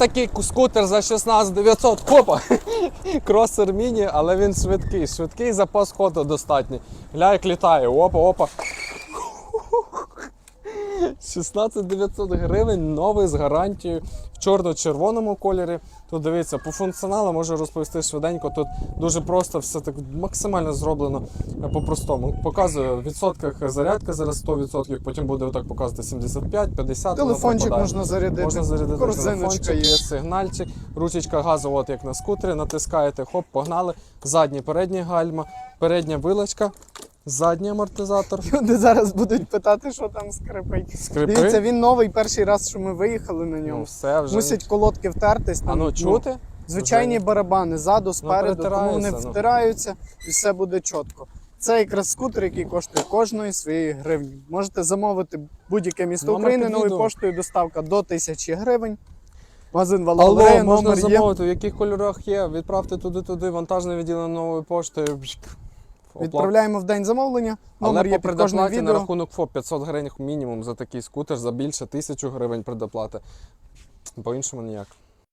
такий скутер за 16 900. Хопа! Кросер міні, але він швидкий. Швидкий запас ходу достатній. Гля, як літає. Опа, опа. 16 900 гривень, новий з гарантією в чорно-червоному кольорі. Тут дивіться, по функціоналу можу розповісти швиденько. Тут дуже просто все так максимально зроблено по-простому. Показую в відсотках зарядка зараз 100%, потім буде отак показувати 75, 50. Телефончик можна зарядити. Можна зарядити Корзиночка телефончик, є сигнальчик, ручечка газу, от як на скутері, натискаєте, хоп, погнали. Задні, передні гальма, передня вилочка, задній амортизатор. Люди зараз будуть питати, що там скрипить. Скрипи. Дивіться, він новий перший раз, що ми виїхали на Ну все вже. Мусять колодки втертись. А ну чути? Звичайні Вже- барабани ззаду, спереду, тому вони перетираються, ну. втираються і все буде чітко. Це якраз скутер, який коштує кожної своєї гривні. Можете замовити будь-яке місто Номер України під новою відео. поштою доставка до 1000 гривень. Магазин Алло, можна номер є. замовити, в яких кольорах є. Відправте туди-туди, вантажне відділення новою поштою. Оплат. Відправляємо в день замовлення. Номер Але є по предоплаті на рахунок ФОП 500 гривень мінімум за такий скутер, за більше 1000 гривень предоплати. По-іншому ніяк.